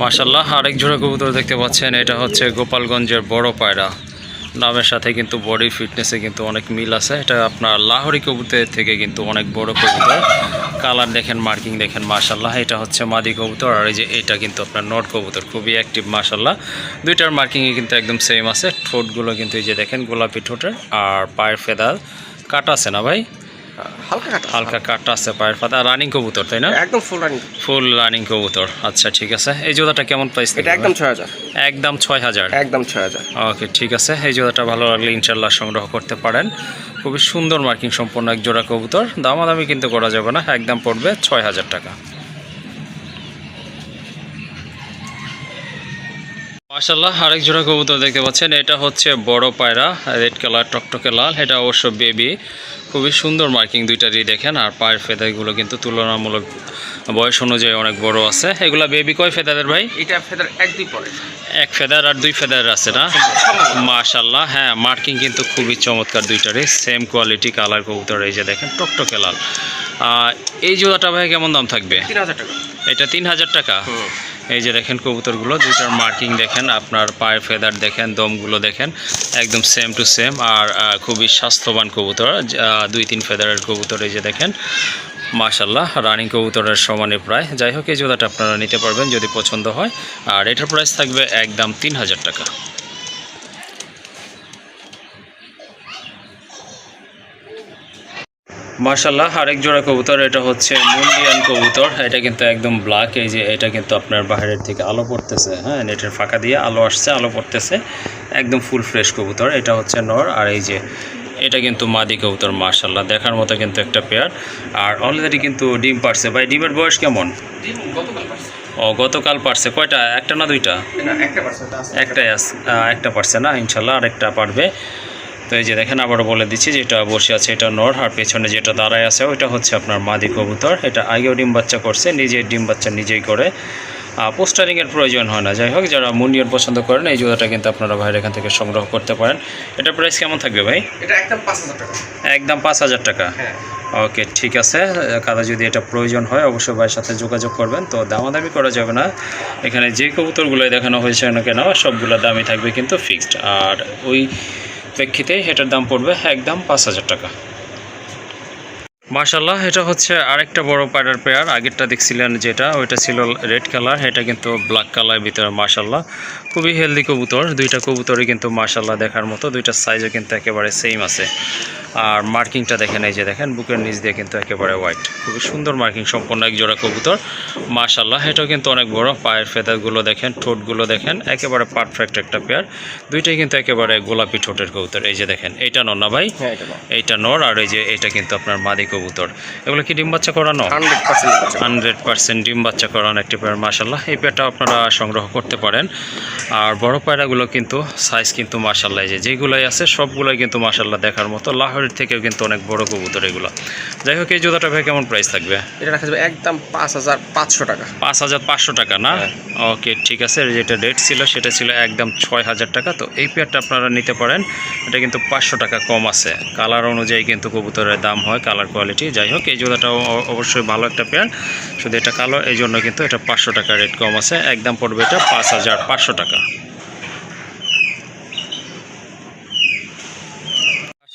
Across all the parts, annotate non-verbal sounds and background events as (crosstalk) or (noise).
মাশাল্লাহ আরেক জোড়া কবুতর দেখতে পাচ্ছেন এটা হচ্ছে গোপালগঞ্জের বড় পায়রা। নামের সাথে কিন্তু বডি ফিটনেসে কিন্তু অনেক মিল আছে। এটা আপনার লাহোরি কবুতর থেকে কিন্তু অনেক বড় কবুতর। কালার দেখেন মার্কিং দেখেন মাশাল্লাহ এটা হচ্ছে মাদি কবুতর আর এই যে এটা কিন্তু আপনার নট কবুতর, খুবই অ্যাক্টিভ মাশাল্লাহ দুইটার মার্কিংয়ে কিন্তু একদম সেম আছে। ঠোঁটগুলো কিন্তু এই যে দেখেন, গোলাপি ঠোঁটের। আর পায়ের ফেদার কাটা আছে না ভাই? হালকা কাটা হালকা কাটা আছে পায়ের ফাদা রানিং কবুতর তাই না? একদম ফুল রানিং ফুল রানিং কবুতর। আচ্ছা ঠিক আছে। এই জোড়াটা কেমন প্রাইস এটা একদম ছয় হাজার। একদম ছয় হাজার? একদম ছয় হাজার। ওকে ঠিক আছে। এই জোড়াটা ভালো লাগলে ইনশাল্লাহ সংগ্রহ করতে পারেন। খুবই সুন্দর মার্কিং সম্পন্ন এক জোড়া কবুতর। দামাদামি কিন্তু করা যাবে না। একদম পড়বে ছয় হাজার টাকা। মাশাল্লাহ আরেক জোড়া কবুতর দেখতে পাচ্ছেন। এটা হচ্ছে বড় পায়রা রেড কালার টকটকে লাল। এটা অবশ্য বেবি খুবই সুন্দর মার্কিং দুইটারই দেখেন আর পায়ের ফেদারগুলো কিন্তু তুলনামূলক বয়স অনুযায়ী অনেক বড় আছে। এগুলা বেবি কয় ফেদারের ভাই? এটা ফেদার এক দুই পরে। এক ফেদার আর দুই ফেদার আছে না? মাশাল্লাহ হ্যাঁ মার্কিং কিন্তু খুবই চমৎকার দুইটারই সেম কোয়ালিটি কালার কবুতর এই যে দেখেন টকটকে লাল। এই জোড়াটা ভাই কেমন দাম থাকবে? তিন হাজার টাকা। এটা তিন হাজার টাকা। এই যে দেখেন কবুতরগুলো, দুইটার মার্কিং দেখেন, আপনার পায়ের ফেদার দেখেন, দমগুলো দেখেন, একদম সেম টু সেম আর খুবই স্বাস্থ্যবান কবুতর দুই তিন ফেদারের কবুতর এই যে দেখেন। মাশাল্লাহ রানিং কবুতরের সমানে প্রায়। যাই হোক, এই জোদাটা আপনারা নিতে পারবেন যদি পছন্দ হয়। আর এটার প্রাইস থাকবে একদম তিন হাজার টাকা। মার্শাল্লাহ আরেক জোড়া কবুতর এটা হচ্ছে মুন্ডিয়ান কবুতর। এটা কিন্তু একদম ব্ল্যাক এই যে এটা কিন্তু আপনার বাইরের থেকে আলো পড়তেছে। হ্যাঁ নেটের ফাঁকা দিয়ে আলো আসছে আলো পড়তেছে। একদম ফুল ফ্রেশ কবুতর এটা হচ্ছে নর। আর এই যে এটা কিন্তু মাদি কবুতর মার্শাল্লাহ দেখার মতো কিন্তু একটা পেয়ার আর অলরেডি কিন্তু ডিম পারছে। ভাই ডিমের বয়স কেমন? ও গতকাল পারছে। কয়টা? একটা না দুইটা? পারছে একটাই আস একটা পারছে না ইনশাল্লাহ আরেকটা পারবে। তো এই যে দেখেন আবারও বলে দিচ্ছি যেটা বসে আছে এটা নর আর পেছনে যেটা দাঁড়ায় আছে ওইটা হচ্ছে আপনার মাদি কবুতর। এটা আগেও ডিম বাচ্চা করছে নিজে ডিম বাচ্চা নিজেই করে। পোস্টারিংয়ের প্রয়োজন হয় না। যাই হোক যারা মুন্ডিয়ান পছন্দ করেন এই জোড়াটা কিন্তু আপনারা ভাইয়ের এখান থেকে সংগ্রহ করতে পারেন। এটা প্রাইস কেমন থাকবে ভাই? এটা একদম পাঁচ হাজার টাকা। একদম পাঁচ হাজার টাকা? হ্যাঁ। ওকে ঠিক আছে। কাদা যদি এটা প্রয়োজন হয় অবশ্যই ভাইয়ের সাথে যোগাযোগ করবেন। তো দামাদামি করা যাবে না। এখানে যে কবুতরগুলোই দেখানো হয়েছে না কেন সবগুলো দামই থাকবে কিন্তু ফিক্সড আর ওই প্রেক্ষিতে এটার দাম পড়বে একদম পাঁচ হাজার টাকা। মার্শাল্লাহ এটা হচ্ছে আরেকটা বড় পায়রার পেয়ার। আগেরটা দেখছিলেন যেটা ওইটা ছিল রেড কালার এটা কিন্তু ব্ল্যাক কালার ভিতরে মার্শাল্লাহ খুবই হেলদি কবুতর দুইটা কবুতরই কিন্তু মার্শাল্লাহ দেখার মতো দুইটা সাইজও কিন্তু একেবারে সেম আছে। আর মার্কিংটা দেখেন এই যে দেখেন বুকের নিচ দিয়ে কিন্তু একেবারে হোয়াইট খুবই সুন্দর মার্কিং সম্পন্ন এক জোড়া কবুতর মার্শাল্লাহ এটাও কিন্তু অনেক বড় পায়ের ফেদারগুলো দেখেন ঠোঁটগুলো দেখেন একেবারে পারফেক্ট একটা পেয়ার। দুইটাই কিন্তু একেবারে গোলাপি ঠোঁটের কবুতর এই যে দেখেন এইটা নর না ভাই? হ্যাঁ এইটা নর আর এই যে এটা কিন্তু আপনার মাদি কবুতর। এগুলো কি ডিম বাচ্চা করানো? হান্ড্রেড পার্সেন্ট ডিম বাচ্চা করানো একটি পেয়ার মাসাল্লাহ এই পেয়ারটা আপনারা সংগ্রহ করতে পারেন। আর বড় পায়রাগুলো কিন্তু সাইজ কিন্তু মাসাল্লাহ যে যেগুলোই আছে সবগুলোই কিন্তু মাসাল্লাহ দেখার মতো। লাহোরের থেকেও কিন্তু অনেক বড় কবুতর এগুলো। যাই হোক এই জুতাটা ভাই কেমন প্রাইস থাকবে? এটা রাখা যাবে একদম পাঁচ হাজার পাঁচশো টাকা। পাঁচ হাজার পাঁচশো টাকা না? হ্যাঁ। ওকে ঠিক আছে। যেটা রেট ছিল সেটা ছিল একদম ছয় হাজার টাকা। তো এই পেয়ারটা আপনারা নিতে পারেন। এটা কিন্তু পাঁচশো টাকা কম আছে। কালার অনুযায়ী কিন্তু কবুতরের দাম হয় কালার কোয়ালিটি যাই হোক, এই জোড়াটাও অবশ্যই ভালো একটা পেয়ার শুধু এটা কালো, এই জন্য কিন্তু এটা পাঁচশো টাকা রেট কম আছে। একদম পড়বে এটা পাঁচ হাজার পাঁচশো টাকা।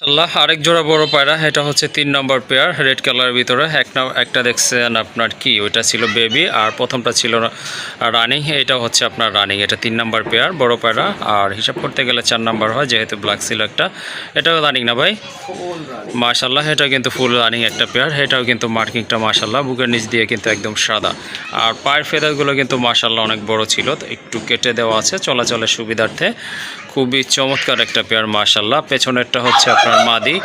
মাশাল্লাহ আরেক জোড়া বড় পায়রা, এটা হচ্ছে তিন নম্বর পেয়ার, রেড কালারের ভিতরে। এক একটা দেখছেন আপনার কি, ওইটা ছিল বেবি, আর প্রথমটা ছিল রানিং, এটা হচ্ছে আপনার রানিং, এটা তিন নম্বর পেয়ার, বড় পায়রা। আর হিসাব করতে গেলে চার নাম্বার হয়, যেহেতু ব্ল্যাক ছিল একটা। এটাও রানিং না ভাই? মাশাল্লাহ এটা কিন্তু ফুল রানিং একটা পেয়ার, এটাও কিন্তু মার্কিংটা মাশাল্লাহ বুকের নিচ দিয়ে কিন্তু একদম সাদা। আর পায়ের ফেদারগুলো কিন্তু মাশাল্লাহ অনেক বড় ছিল একটু কেটে দেওয়া আছে, চলাচলের সুবিধার্থে। খুবই চমৎকার একটা পেয়ার মাশাল্লাহ পেছনেরটা হচ্ছে আপনার মাদি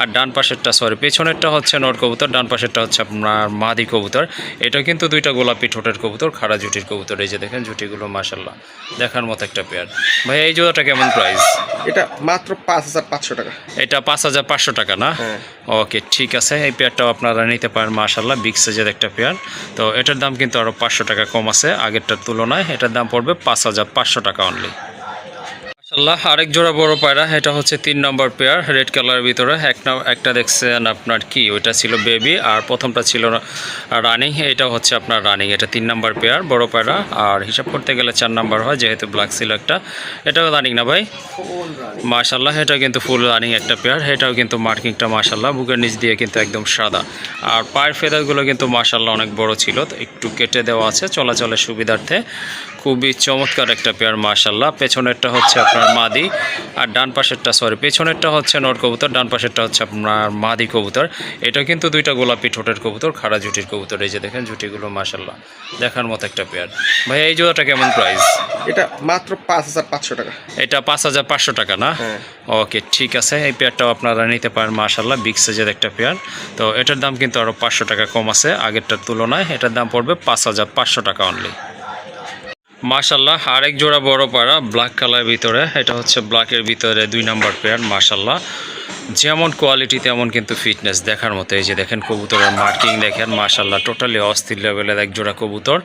আর ডান পাশেরটা সরি পেছনেরটা হচ্ছে নর কবুতর ডান পাশেরটা হচ্ছে আপনার মাদি কবুতর। এটা কিন্তু দুইটা গোলাপি ঠোঁটের কবুতর খাড়া জুটির কবুতর। এই যে দেখেন জুটিগুলো মাশাল্লাহ দেখার মতো একটা পেয়ার ভাই এই জোড়াটা কেমন প্রাইস এটা মাত্র পাঁচ হাজার পাঁচশো টাকা। এটা পাঁচ হাজার পাঁচশো টাকা না? হ্যাঁ। ওকে ঠিক আছে। এই পেয়ারটাও আপনারা নিতে পারেন মাশাল্লাহ বিগ সাইজের একটা পেয়ার তো এটার দাম কিন্তু আরও পাঁচশো টাকা কম আছে আগেরটার তুলনায়। এটার দাম পড়বে পাঁচ হাজার পাঁচশো টাকা অনলি আল্লাহ আরেক জোড়া বড় পায়রা, এটা হচ্ছে তিন নম্বর পেয়ার, রেড কালারের ভিতরে। এক একটা দেখছেন আপনার কি, ওইটা ছিল বেবি, আর প্রথমটা ছিল রানিং, এটা হচ্ছে আপনার রানিং, এটা তিন নম্বর পেয়ার, বড় পায়রা। আর হিসাব করতে গেলে চার নম্বর হয়, যেহেতু ব্ল্যাক ছিল একটা। এটাও রানিং না ভাই? মাশাল্লাহ এটা কিন্তু ফুল রানিং একটা পেয়ার, এটাও কিন্তু মার্কিংটা মাশাল্লাহ বুকের নিচ দিয়ে কিন্তু একদম সাদা। আর পায়ের ফেদারগুলো কিন্তু মাশাল্লাহ অনেক বড় ছিল একটু কেটে দেওয়া আছে, চলাচলের সুবিধার্থে। খুবই চমৎকার একটা পেয়ার মাশাল্লাহ পেছনেরটা হচ্ছে আপনার মাদি আর ডান পাশেরটা সরি পেছনেরটা হচ্ছে নর কবুতর ডান পাশেরটা হচ্ছে আপনার মাদি কবুতর। এটা কিন্তু দুইটা গোলাপি ঠোঁটের কবুতর খাড়া জুটির কবুতর। এই যে দেখেন জুটিগুলো মাশাল্লাহ দেখার মতো একটা পেয়ার ভাই এই জোড়াটা কেমন প্রাইস এটা মাত্র পাঁচ হাজার পাঁচশো টাকা। এটা পাঁচ হাজার পাঁচশো টাকা না? হ্যাঁ। ওকে ঠিক আছে এই পেয়ারটাও আপনারা নিতে পারেন মাশাল্লাহ বিগ সাইজের একটা পেয়ার তো এটার দাম কিন্তু আরও পাঁচশো টাকা কম আছে আগেরটার তুলনায় এটার দাম পড়বে পাঁচ হাজার পাঁচশো টাকা অনলি মাশাল্লাহ আরেক জোড়া বড় পাড়া ব্ল্যাক কালার ভিতরে। এটা হচ্ছে ব্ল্যাকের ভিতরে দুই নাম্বার পেয়ার মাশাল্লাহ যেমন কোয়ালিটি তেমন কিন্তু ফিটনেস দেখার মতো। এই যে দেখেন কবুতরের মার্কিং দেখেন মাশাল্লাহ টোটালি অস্থির লেভেলের এক জোড়া কবুতর।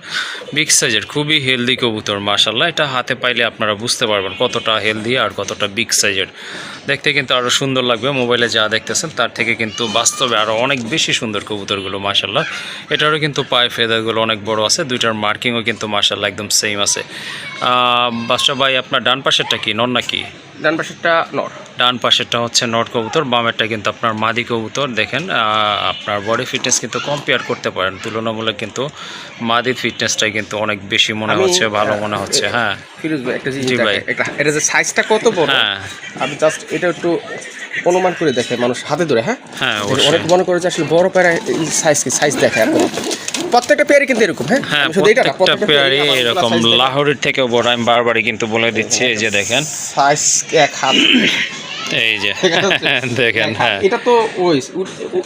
বিগ সাইজের খুবই হেলদি কবুতর মাশাল্লাহ এটা হাতে পাইলে আপনারা বুঝতে পারবেন কতটা হেলদি আর কতটা বিগ সাইজের দেখতে কিন্তু আরও সুন্দর লাগবে মোবাইলে যা দেখতেছেন তার থেকে কিন্তু বাস্তবে আরও অনেক বেশি সুন্দর কবুতরগুলো মাশাল্লাহ এটারও কিন্তু পায়ে ফেদারগুলো অনেক বড় আছে, দুইটার মার্কিংও কিন্তু মাশাল্লাহ একদম সেম আছে। বাদশা ভাই, আপনার ডান পাশেরটা কি, নন নাকি? ডান পাশেরটা নর। ডান পাশেরটা হচ্ছে নট কবুতর বামেরটা কিন্তু আপনার মাদি কবুতর। দেখেন আপনার বডি ফিটনেস কিন্তু কম্পেয়ার করতে পারেন। তুলনামূলক কিন্তু মাদি ফিটনেসটাই কিন্তু অনেক বেশি মনে হচ্ছে ভালো মনে হচ্ছে হ্যাঁ। ফিরোজ ভাই একটা জিনিস ভাই। এটা যে সাইজটা কত বড় হ্যাঁ। আমি জাস্ট এটা একটু অনুমান করে দেখে মানুষ হাতে ধরে হ্যাঁ? হ্যাঁ অনেক মনে করে যে আসলে বড় প্যারা সাইজ কি সাইজ দেখে। প্রত্যেকটা পেয়ারই কিন্তু এরকম হ্যাঁ? হ্যাঁ প্রত্যেকটা পেয়ারই এরকম লাহোরের থেকেও বড় আমি বারবারই কিন্তু বলে দিচ্ছি এই যে দেখেন। সাইজ এক হাত। এই যে (laughs) দেখেন হ্যাঁ। এটা তো ওই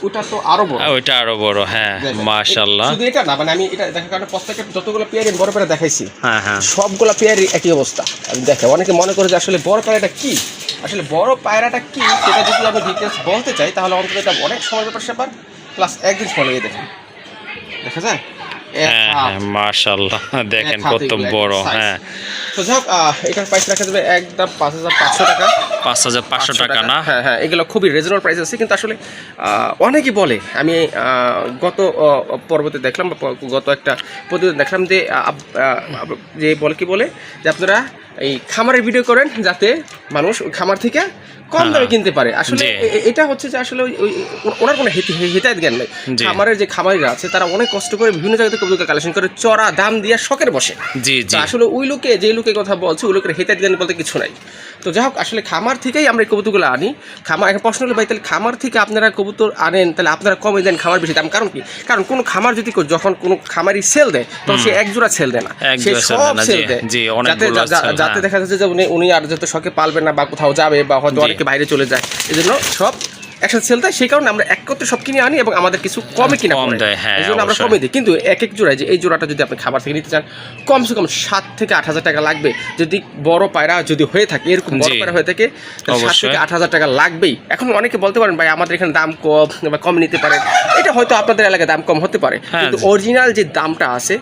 ওটা তো আরও বড়। ওইটা আরও বড় হ্যাঁ দেখেন। মাশাল্লাহ শুধু এটা না মানে আমি এটা দেখার কারণে প্রত্যেকটা যতগুলো পেয়ারই আমি বড় পেয়ারা দেখাইছি হ্যাঁ হ্যাঁ। সবগুলো পেয়ারই একই অবস্থা। আমি দেখে অনেকে মনে করে যে আসলে বড় পায়রাটা কি? আসলে বড় পায়রাটা কি? সেটা যদি আমি ডিটেলস বলতে চাই তাহলে অন্তত এটা অনেক সময় ব্যাপার স্যাপার প্লাস একদিন ফলো দেখেন। দেখা যায়? হ্যাঁ। হ্যাঁ মাশাল্লাহ দেখেন কত বড় হ্যাঁ। তো যাই এটার প্রাইস রাখা যাবে একদম পাঁচ হাজার পাঁচশো টাকা। পাঁচ হাজার পাঁচশো টাকা না? হ্যাঁ হ্যাঁ এগুলো খুবই রিজনেবল প্রাইস আছে কিন্তু আসলে অনেকেই বলে আমি আহ, গত পর্বতে দেখলাম গত একটা প্রতিবেদন দেখলাম যে যে বলে কি বলে যে আপনারা এই খামারের ভিডিও করেন যাতে মানুষ ওই খামার থেকে কম হ্যাঁ, দামে কিনতে পারে। আসলে এটা হচ্ছে যে আসলে ওই- ওনার কোনো হেতায়ত জ্ঞান নেই। খামারের যে খামারিরা আছে তারা অনেক কষ্ট করে বিভিন্ন জায়গা থেকে কবুতর কালেকশন করে চড়া দাম দিয়ে শখের বসে। আসলে ওই লোকে যে লোকের কথা বলছে ওই লোকের হেতায়ত জ্ঞান বলতে কিছু নাই। তো যাই হোক আসলে খামার থেকেই আমরা এই কবুতরগুলো আনি। খামার একটা প্রশ্ন হলো ভাই তাহলে খামার থেকে আপনারা কবুতর আনেন তাহলে আপনারা কমে দেন খামার বেশি দাম? কারণ কি? কারণ কোনো খামার যদি যখন কোনো খামারই সেল দেয় তখন সে এক জোড়া সেল দেয় না। সে সব সেল দেয়। যাতে যাতে হ্যাঁ। দেখা যাচ্ছে যে উনি উনি আর যাতে শখে পালবেন না বা কোথাও যাবে বা হয়তো অনেকে বাইরে চলে যায়। এই জন্য সব একসাথে সেল দেয় সেই কারণে আমরা একত্রে সব কিনে আনি এবং আমাদের কিছু কমে কিনা কম দেয়, হ্যাঁ, এই জন্য আমরা কমে দিই। কিন্তু এক এক জোড়ায় যে এই জোড়াটা যদি আপনি খাবার থেকে নিতে চান কমসে কম সাত থেকে আট হাজার টাকা লাগবে। যদি বড় পায়রা যদি হয়ে থাকে এরকম বড় পায়রা হয়ে থাকে সাত থেকে আট হাজার টাকা লাগবেই। এখন অনেকে বলতে পারেন ভাই আমাদের এখানে দাম কম বা কম নিতে পারেন এটা হয়তো আপনাদের এলাকায় দাম কম হতে পারে। হ্যাঁ। কিন্তু অরিজিনাল যে দামটা আছে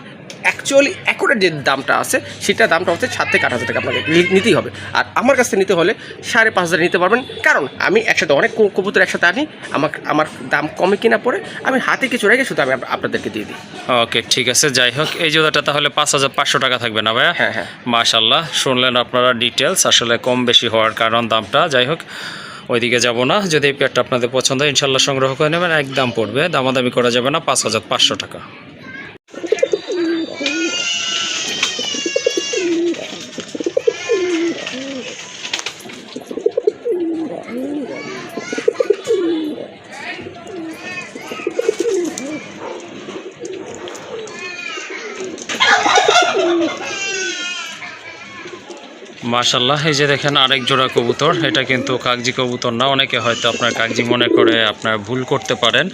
অ্যাকচুয়ালি অ্যাকুরেট যে দামটা আছে সেটা দামটা হচ্ছে সাত থেকে আট হাজার টাকা আপনাকে নিতেই হবে। আর আমার কাছ থেকে নিতে হলে সাড়ে পাঁচ হাজার নিতে পারবেন। কারণ আমি একসাথে অনেক কবুতর একসাথে আনি আমার আমার দাম কমে কিনা পরে আমি হাতে কিছু রেখে শুধু আমি আপনাদেরকে দিয়ে দিই। ওকে ঠিক আছে যাই হোক এই জোড়াটা তাহলে পাঁচ হাজার পাঁচশো টাকা থাকবে না ভাইয়া? হ্যাঁ, হ্যাঁ। মাশাল্লাহ শুনলেন আপনারা ডিটেলস আসলে কম বেশি হওয়ার কারণ দামটা। যাই হোক ওইদিকে যাব না যদি এই পেয়ারটা আপনাদের পছন্দ হয় ইনশাল্লাহ সংগ্রহ করে নেবেন একদম পড়বে দামাদামি করা যাবে না পাঁচ হাজার পাঁচশো টাকা। মাশাল্লাহ এই যে দেখেন আরেক জোড়া কবুতর। এটা কিন্তু কাগজি কবুতর না, অনেকে হয়তো আপনার কাগজি মনে করে আপনার ভুল করতে পারেন।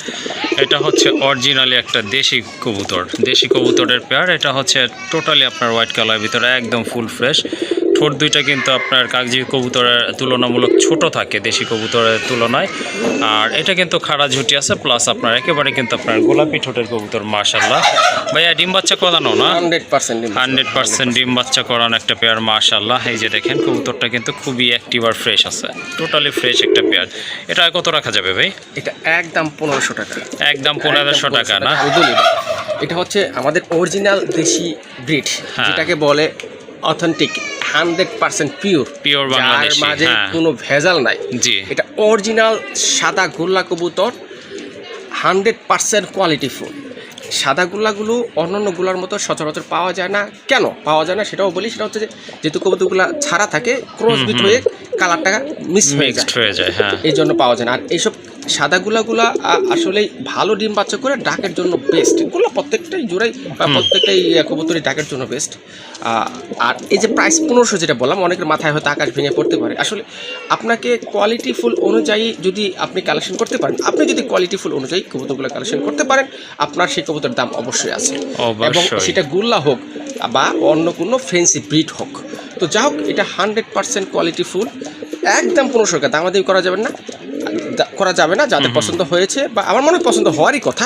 এটা হচ্ছে অরিজিনালি একটা দেশি কবুতর, দেশি কবুতরের পেয়ার এটা হচ্ছে টোটালি আপনার হোয়াইট কালার ভিতরে, একদম ফুল ফ্রেশ ঠোঁট দুইটা কিন্তু আপনার কাগজি কবুতরের তুলনামূলক ছোট থাকে দেশি কবুতরের তুলনায়। আর এটা কিন্তু খাড়া ঝুটি আছে প্লাস আপনার একেবারে কিন্তু আপনার গোলাপি ঠোঁটের কবুতর মাশাল্লাহ ভাইয়া ডিম বাচ্চা করানো না? হান্ড্রেড পার্সেন্ট হান্ড্রেড পার্সেন্ট ডিম বাচ্চা করানো একটা পেয়ার মাশাল্লাহ এই যে দেখেন কবুতরটা কিন্তু খুবই অ্যাক্টিভ আর ফ্রেশ আছে। টোটালি ফ্রেশ একটা পেয়ার এটা কত রাখা যাবে ভাই? এটা একদম পনেরোশো টাকা। একদম পনেরোশো টাকা না? এটা হচ্ছে আমাদের অরিজিনাল দেশি ব্রিড হ্যাঁ। যেটাকে বলে অথেন্টিক হান্ড্রেড পার্সেন্ট পিওর যার মাঝে হ্যাঁ। কোনো ভেজাল নাই। জি। এটা অরিজিনাল সাদা গোল্লা কবুতর হান্ড্রেড পার্সেন্ট কোয়ালিটি ফুল। সাদা গোল্লাগুলো অন্যান্যগুলার মতো সচরাচর পাওয়া যায় না। কেন পাওয়া যায় না সেটাও বলি সেটা হচ্ছে যে যেহেতু কবুতরগুলো ছাড়া থাকে ক্রস বিট হয়ে কালারটা মিস হয়ে যায়। হয়ে যায় হ্যাঁ। এই জন্য পাওয়া যায় না। আর এইসব সাদা গুলাগুলা আসলেই ভালো ডিম বাচ্চা করে ডাকের জন্য বেস্ট এগুলো প্রত্যেকটাই জোড়াই বা প্রত্যেকটাই আহ, কবুতরই ডাকের জন্য বেস্ট আর এই যে প্রাইস পনেরোশো যেটা বললাম অনেকের মাথায় হয়তো আকাশ ভেঙে পড়তে পারে। আসলে আপনাকে কোয়ালিটি ফুল অনুযায়ী যদি আপনি কালেকশন করতে পারেন আপনি যদি কোয়ালিটি ফুল অনুযায়ী কবুতরগুলো কালেকশন করতে পারেন আপনার সেই কবুতরের দাম অবশ্যই আছে। এবং সেটা গুল্লা হোক বা অন্য কোনো ফেন্সি ব্রিড হোক। তো যা হোক এটা হান্ড্রেড পার্সেন্ট কোয়ালিটি ফুল একদম পনেরোশো টাকা দামাদামি করা যাবে না। করা যাবে না যাদের পছন্দ হয়েছে বা আমার মনে হয় পছন্দ হওয়ারই কথা।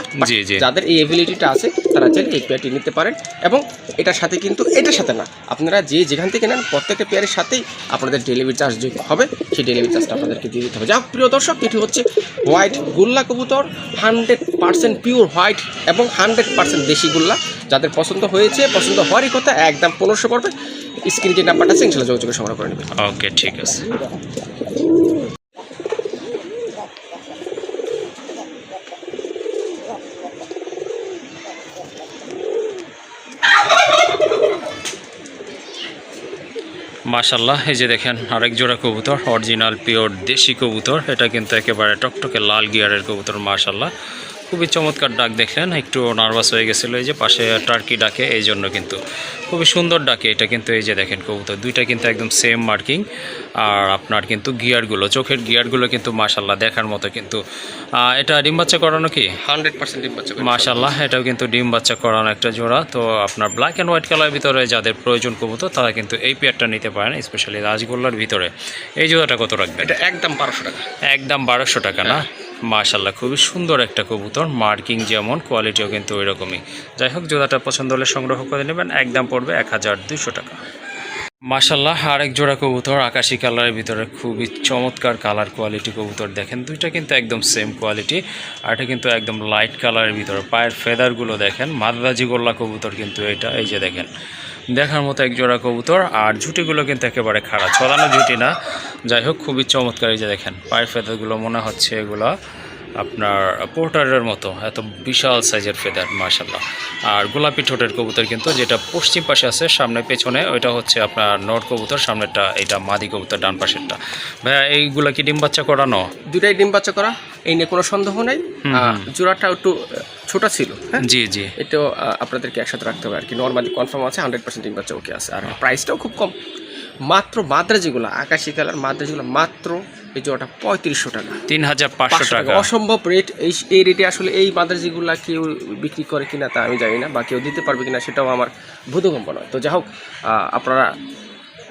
যাদের এই এবিলিটিটা আছে তারা চাইলে এই পেয়ারটি নিতে পারেন এবং এটার সাথে কিন্তু এটার সাথে না আপনারা যে যেখান থেকে নেন প্রত্যেকটা পেয়ারের সাথেই আপনাদের ডেলিভারি চার্জ যে হবে সেই ডেলিভারি চার্জটা আপনাদেরকে দিয়ে দিতে হবে। যা প্রিয় দর্শক এটি হচ্ছে হোয়াইট গুল্লা কবুতর হান্ড্রেড পার্সেন্ট পিওর হোয়াইট এবং হান্ড্রেড পার্সেন্ট দেশি গুল্লা। যাদের পছন্দ হয়েছে পছন্দ হওয়ারই কথা একদম পনেরোশো পড়বে স্ক্রিনে যে নাম্বারটা আছে ইনশাল্লাহ যোগাযোগে সংগ্রহ করে নেবেন। ওকে ঠিক আছে। মাশাল্লাহ এই যে দেখেন আরেক জোড়া কবুতর অরিজিনাল পিওর দেশি কবুতর, এটা কিন্তু একেবারে টকটকে লাল গিয়ারের কবুতর মাশাল্লাহ খুবই চমৎকার ডাক দেখলেন একটু নার্ভাস হয়ে গেছিল এই যে পাশে টার্কি ডাকে এই জন্য কিন্তু। খুবই সুন্দর ডাকে এটা কিন্তু এই যে দেখেন কবুতর দুইটা কিন্তু একদম সেম মার্কিং আর আপনার কিন্তু গিয়ারগুলো চোখের গিয়ারগুলো কিন্তু মাশাল্লাহ দেখার মতো কিন্তু। এটা ডিম বাচ্চা করানো কি? হান্ড্রেড পার্সেন্ট ডিম বাচ্চা। মাশাল্লাহ এটাও কিন্তু ডিম বাচ্চা করানো একটা জোড়া। তো আপনার ব্ল্যাক অ্যান্ড হোয়াইট কালার ভিতরে যাদের প্রয়োজন কবুতর তারা কিন্তু এই পেয়ারটা নিতে পারেন স্পেশালি রাজগোল্লার ভিতরে। এই জোড়াটা কত রাখবে এটা একদম বারোশো টাকা। একদম বারোশো টাকা না? মাশাল্লাহ খুবই সুন্দর একটা কবুতর, মার্কিং যেমন, কোয়ালিটিও কিন্তু ওই রকমই যাই হোক, জোড়াটা পছন্দ হলে সংগ্রহ করে নেবেন একদম পড়বে এক হাজার দুশো টাকা। মাশাল্লাহ আরেক জোড়া কবুতর, আকাশি কালারের ভিতরে খুবই চমৎকার কালার কোয়ালিটি কবুতর দেখেন। দুইটা কিন্তু একদম সেম কোয়ালিটি, আর এটা কিন্তু একদম লাইট কালারের ভিতরে। পায়ের ফেদারগুলো দেখেন মাদ্রাজি গোল্লা কবুতর কিন্তু এটা, এই যে দেখেন। দেখার মতো এক জোড়া কবুতর, আর ঝুটিগুলো কিন্তু একেবারে খারাপ ছড়ানো ঝুটি না। যাই হোক, খুবই চমৎকার এই যে দেখেন, পায়ের ফেদারগুলো মনে হচ্ছে এগুলো। আপনার পোর্টারের মতো এত বিশাল সাইজের ফেদার মাশাল্লাহ আর গোলাপি ঠোঁটের কবুতর কিন্তু যেটা পশ্চিম পাশে আছে সামনে পেছনে ওইটা হচ্ছে আপনার নট কবুতর সামনেরটা এটা মাদি কবুতর ডান পাশেরটা। ভাইয়া এইগুলা কি ডিম বাচ্চা করানো? দুটাই ডিম বাচ্চা করা এই নিয়ে কোনো সন্দেহ নেই। জোড়াটা একটু ছোটা ছিল হ্যাঁ? জি জি। এটাও আপনাদেরকে একসাথে রাখতে হবে আর কি। নর্মালি কনফার্ম আছে হান্ড্রেড পার্সেন্ট ডিম বাচ্চা ওকে আছে। আর প্রাইসটাও খুব কম। মাত্র মাদ্রাজিগুলো আকাশি কালার মাদ্রাজিগুলো মাত্র এই জোড়াটা পঁয়ত্রিশশো টাকা। তিন হাজার পাঁচশো টাকা। অসম্ভব রেট এই এই রেটে আসলে এই মাদ্রাজিগুলা কেউ বিক্রি করে কিনা তা আমি জানি না বা কেউ দিতে পারবে কিনা সেটাও আমার বোধগম্য নয়। তো যাই হোক আপনারা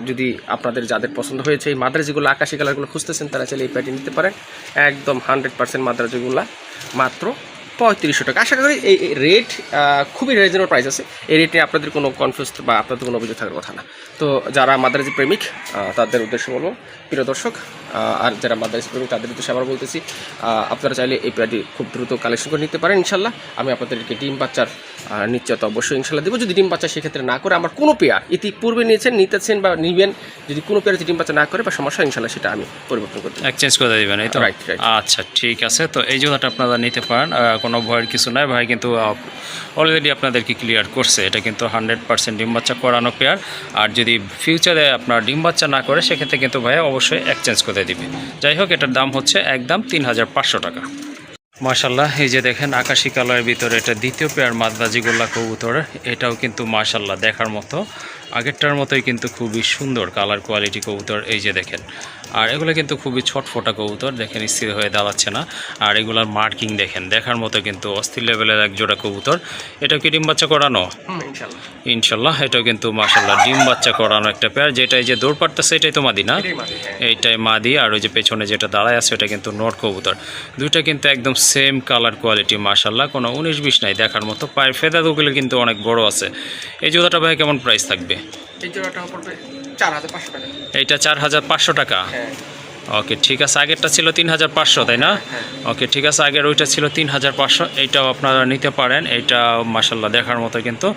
যদি আপনাদের যাদের পছন্দ হয়েছে এই মাদ্রাজিগুলো আকাশি কালারগুলো খুঁজতেছেন তারা চাইলে এই প্যাটি নিতে পারেন। একদম হান্ড্রেড পার্সেন্ট মাদ্রাজিগুলা মাত্র পঁয়ত্রিশশো টাকা। আশা করি এই রেট খুবই রিজনেবল প্রাইস আছে। এই রেটে আপনাদের কোনো কনফিউজ বা আপনাদের কোনো অভিযোগ থাকার কথা না। তো যারা মাদ্রাজি প্রেমিক তাদের উদ্দেশ্য বলব, প্রিয় দর্শক আর যারা মাদ্রাজি প্রেমিক তাদের উদ্দেশ্যে আবার বলতেছি আপনারা চাইলে এই প্যাডি খুব দ্রুত কালেকশন করে নিতে পারেন ইনশাল্লাহ। আমি আপনাদেরকে ডিম বাচ্চার নিশ্চয়তা অবশ্যই ইনশাল্লাহ দেবো। যদি ডিম বাচ্চা সেক্ষেত্রে না করে আমার কোনো পেয়ার ইতিপূর্বে নিয়েছেন নিতেছেন বা নিবেন যদি কোনো পেয়ার যদি ডিম বাচ্চা না করে বা সমস্যা ইনশাল্লাহ সেটা আমি পরিবর্তন করতে এক্সচেঞ্জ করে দিবেন এই তো? Right, right. আচ্ছা ঠিক আছে। তো এই জোড়াটা আপনারা নিতে পারেন কোনো ভয়ের কিছু নাই। ভাই কিন্তু অলরেডি আপনাদেরকে ক্লিয়ার করছে এটা কিন্তু হান্ড্রেড পার্সেন্ট ডিম বাচ্চা করানো পেয়ার। আর যদি ফিউচারে আপনার ডিম বাচ্চা না করে সেক্ষেত্রে কিন্তু ভাই অবশ্যই এক্সচেঞ্জ করে দিবে। যাই হোক, এটার দাম হচ্ছে একদম তিন হাজার পাঁচশো টাকা। মাশাল্লাহ, এই যে দেখেন আকাশি কালারের ভিতরে এটা দ্বিতীয় পেয়ার মাদ্রাজি গোল্লা কবুতর, এটাও কিন্তু মাশাল্লাহ দেখার মতো। আগেরটার মতোই কিন্তু খুবই সুন্দর কালার কোয়ালিটি কবুতর এই যে দেখেন। আর এগুলো কিন্তু খুবই ছটফটা কবুতর দেখেন স্থির হয়ে দাঁড়াচ্ছে না। আর এগুলার মার্কিং দেখেন দেখার মতো কিন্তু অস্থির লেভেলের এক জোড়া কবুতর। এটা কি ডিম বাচ্চা করানো? ইনশাল্লাহ এটাও কিন্তু মাসাল্লাহ ডিম বাচ্চা করানো একটা পেয়ার যেটা এই যে দৌড় পারতেছে এটাই তো মাদি না? হ্যাঁ। এইটাই মাদি আর ওই যে পেছনে যেটা দাঁড়ায় আছে ওটা কিন্তু নট কবুতর। দুইটা কিন্তু একদম সেম কালার কোয়ালিটি মাসাল্লাহ কোনো উনিশ বিশ নাই দেখার মতো। পায়ের ফেদাগুলো কিন্তু অনেক বড় আছে। এই জুতাটা ভাই কেমন প্রাইস থাকবে? এই পড়বে। চার হাজার পাঁচশো টাকা। এইটা চার হাজার পাঁচশো টাকা? হ্যাঁ। ওকে ঠিক আছে আগেরটা ছিল তিন হাজার পাঁচশো তাই না? হ্যাঁ। ওকে ঠিক আছে আগের ওইটা ছিল তিন হাজার পাঁচশো এইটাও আপনারা নিতে পারেন এইটা মাসাল্লাহ দেখার মতো কিন্তু।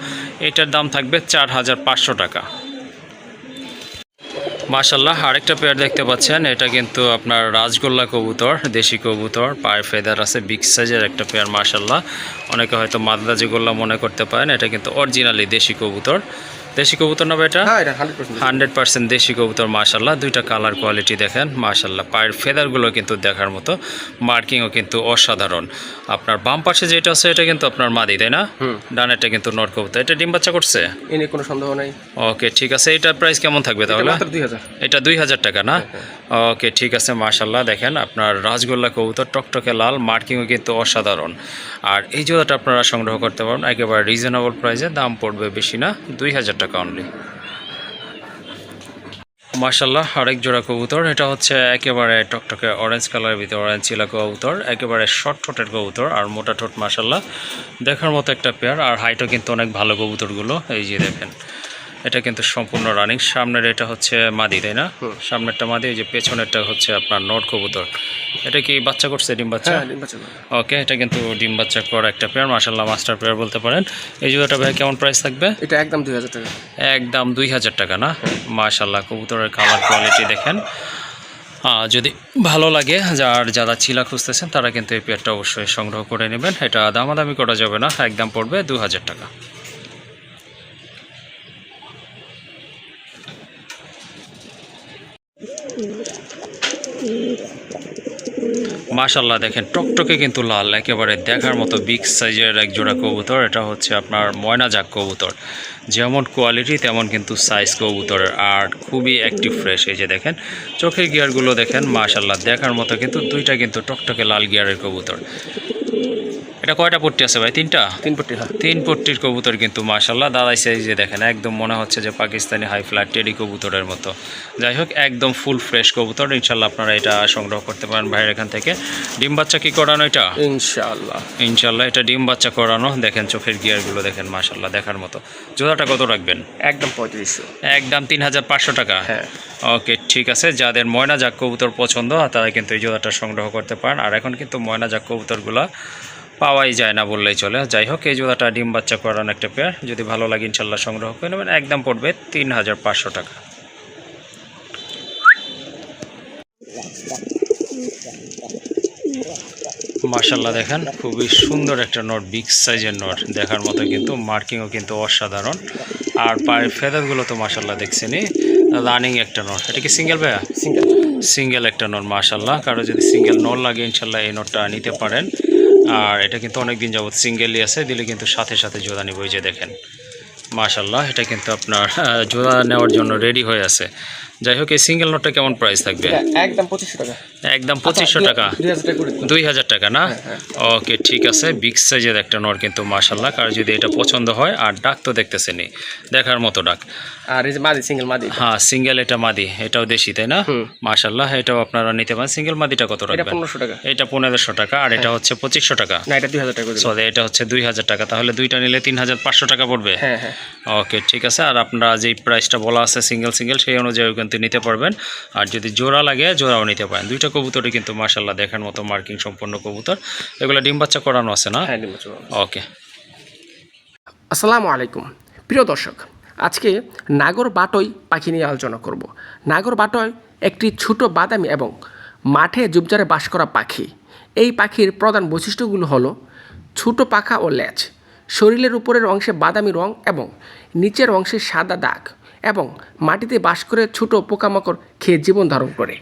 এইটার দাম থাকবে চার হাজার পাঁচশো টাকা। মাশাল্লাহ আরেকটা পেয়ার দেখতে পাচ্ছেন এটা কিন্তু আপনার রাজগোল্লা কবুতর দেশি কবুতর পায়ের ফেদার আছে বিগ সাইজের একটা পেয়ার মাশাল্লাহ অনেকে হয়তো মাদ্রাজি গোল্লা মনে করতে পারেন এটা কিন্তু অরিজিনালি দেশি কবুতর। দেশি কবুতর না এটা হ্যাঁ হান্ড্রেড পার্সেন্ট দেশি। কবুতর মাশাল্লাহ দুইটা কালার কোয়ালিটি দেখেন মাশাল্লাহ পায়ের ফেদারগুলো কিন্তু দেখার মতো মার্কিংও কিন্তু অসাধারণ। আপনার বাম পাশে যেটা আছে এটা কিন্তু আপনার মাদি তাই না। ডানেরটা কিন্তু নট কবুতর। এটা ডিম বাচ্চা করছে? এ নিয়ে কোনো সন্দেহ নাই। ওকে ঠিক আছে। এটার প্রাইস কেমন থাকবে তাহলে? এটা দুই হাজার টাকা না? ওকে ঠিক আছে মাশাল্লাহ দেখেন আপনার রাজগোল্লা কবুতর টকটকে লাল মার্কিংও কিন্তু অসাধারণ। আর এই জোড়াটা আপনারা সংগ্রহ করতে পারেন একেবারে রিজনেবল প্রাইসে দাম পড়বে বেশি না দুই হাজার টাকা অনলি মার্শাল্লাহ আরেক জোড়া কবুতর। এটা হচ্ছে একেবারে টকটকে অরেঞ্জ কালারের ভিতরে অরেঞ্জ চিলা কবুতর, একেবারে শর্ট ঠোঁটের কবুতর আর মোটা ঠোঁট মার্শাল্লাহ দেখার মতো একটা পেয়ার আর হাইটও কিন্তু অনেক ভালো কবুতরগুলো। এই যে দেখেন এটা কিন্তু সম্পূর্ণ রানিং। সামনের এটা হচ্ছে মাদি তাই না? সামনেরটা মাদি যে পেছনেরটা হচ্ছে আপনার নট কবুতর। এটা কি বাচ্চা করছে ডিম বাচ্চা? হ্যাঁ ওকে এটা কিন্তু ডিম বাচ্চা করা একটা পেয়ার মাশাল্লাহ মাস্টার পেয়ার বলতে পারেন। এই জোড়াটা ভাই কেমন প্রাইস থাকবে? এটা একদম দুই হাজার টাকা। একদম দুই হাজার টাকা না? মাশাল্লাহ কবুতরের কালার কোয়ালিটি দেখেন। যদি ভালো লাগে যার যারা চিলা খুঁজতেছেন তারা কিন্তু এই পেয়ারটা অবশ্যই সংগ্রহ করে নেবেন। এটা দামাদামি করা যাবে না একদম পড়বে দু হাজার টাকা। মাশাল্লাহ দেখেন টকটকে কিন্তু লাল, একেবারে দেখার মতো বিগ সাইজের এক জোড়া কবুতর। এটা হচ্ছে আপনার ময়না জাক কবুতর। যেমন কোয়ালিটি তেমন কিন্তু সাইজ কবুতরের। আর খুবই অ্যাক্টিভ ফ্রেশ এই যে দেখেন, চোখের গিয়ারগুলো দেখেন মাশাল্লাহ দেখার মতো কিন্তু দুইটা কিন্তু টকটকে লাল গিয়ারের কবুতর। এটা কয়টা পট্টি আছে ভাই? তিনটা? তিন পট্টি হ্যাঁ। তিন পট্টির কবুতর কিন্তু মাশাল্লাহ দাদাই সাইজ যে দেখেন একদম মনে হচ্ছে যে পাকিস্তানি হাই ফ্লাট টেডি কবুতরের মতো। যাই হোক একদম ফুল ফ্রেশ কবুতর। ইনশাল্লাহ আপনারা এটা সংগ্রহ করতে পারেন ভাইয়ের এখান থেকে। ডিম বাচ্চা কি করানো এটা? ইনশাল্লাহ ইনশাল্লাহ এটা ডিম বাচ্চা করানো। দেখেন চোখের গিয়ারগুলো দেখেন মাশাল্লাহ দেখার মতো। জোড়াটা কত রাখবেন? একদম পঁয়ত্রিশশো। একদম তিন হাজার পাঁচশো টাকা? হ্যাঁ। ওকে ঠিক আছে। যাদের ময়না জাক কবুতর পছন্দ তারা কিন্তু এই জোড়াটা সংগ্রহ করতে পারেন। আর এখন কিন্তু ময়না জাক কবুতরগুলো পাওয়াই যায় না বললেই চলে। যাই হোক এই জোড়াটা ডিম বাচ্চা করানো একটা পেয়ার যদি ভালো লাগে ইনশাল্লাহ সংগ্রহ করে নেবেন। একদম পড়বে তিন হাজার পাঁচশো টাকা। মার্শাল্লাহ দেখেন খুবই সুন্দর একটা নোট বিগ সাইজের নোট। দেখার মতো কিন্তু মার্কিংও কিন্তু অসাধারণ। আর পায়ের ফেদারগুলো তো মার্শাল্লাহ দেখছেনই। রানিং একটা নোট। এটা কি সিঙ্গেল ভাইয়া? সিঙ্গেল। সিঙ্গেল একটা নোট মার্শাল্লাহ কারও যদি সিঙ্গেল নোট লাগে ইনশাল্লাহ এই নোটটা নিতে পারেন। আর এটা কিন্তু অনেক দিন যাবত সিঙ্গেলই আছে, দিলে কিন্তু সাথে সাথে জোড়া নিব, এই যে দেখেন। মাশাল্লাহ এটা কিন্তু আপনার জোড়া নেওয়ার জন্য রেডি হয়ে আছে। যাই হোক এই সিঙ্গেল নোটটা কেমন প্রাইস থাকবে? একদম পঁচিশশো টাকা। একদম পঁচিশশো টাকা? দুই হাজার টাকা না? হ্যাঁ, ওকে ঠিক আছে। বিগ সাইজের একটা নর কিন্তু মাশাল্লাহ কার যদি এটা পছন্দ হয় আর ডাক তো দেখতেছেনি দেখার মতো ডাক। আর এই যে মাদি সিঙ্গেল মাদি। হ্যাঁ সিঙ্গেল এটা মাদি। এটাও দেশি তাই না। মাশাল্লাহ এটাও আপনারা নিতে পারেন। সিঙ্গেল মাদিটা কত রাখবেন? পনেরোশো টাকা। এটা পনেরোশো টাকা আর এটা হচ্ছে পঁচিশশো টাকা। না এটা দুই হাজার টাকা করে। দিন। সো এটা হচ্ছে দুই হাজার টাকা। তাহলে দুইটা নিলে তিন হাজার পাঁচশো টাকা পড়বে? হ্যাঁ হ্যাঁ। ওকে ঠিক আছে। আর আপনারা যেই প্রাইসটা বলা আছে সিঙ্গেল সিঙ্গেল সেই অনুযায়ী কিন্তু নিতে পারবেন। আর যদি জোড়া লাগে জোড়াও নিতে পারেন। দুইটা কবুতরই কিন্তু মার্শাল্লাহ দেখার মতো মার্কিং সম্পন্ন কবুতর। এগুলো ডিম বাচ্চা করানো আছে না? হ্যাঁ ওকে। আসসালামু আলাইকুম। প্রিয় দর্শক আজকে নাগর বাটই পাখি নিয়ে আলোচনা করব। নাগর বাটয় একটি ছোট বাদামি এবং মাঠে জুবজারে বাস করা পাখি। এই পাখির প্রধান বৈশিষ্ট্যগুলো হলো ছোট পাখা ও ল্যাচ শরীরের উপরের অংশে বাদামি রং এবং নিচের অংশে সাদা দাগ। এবং মাটিতে বাস করে ছোট পোকামাকড় খেয়ে জীবন ধারণ করে।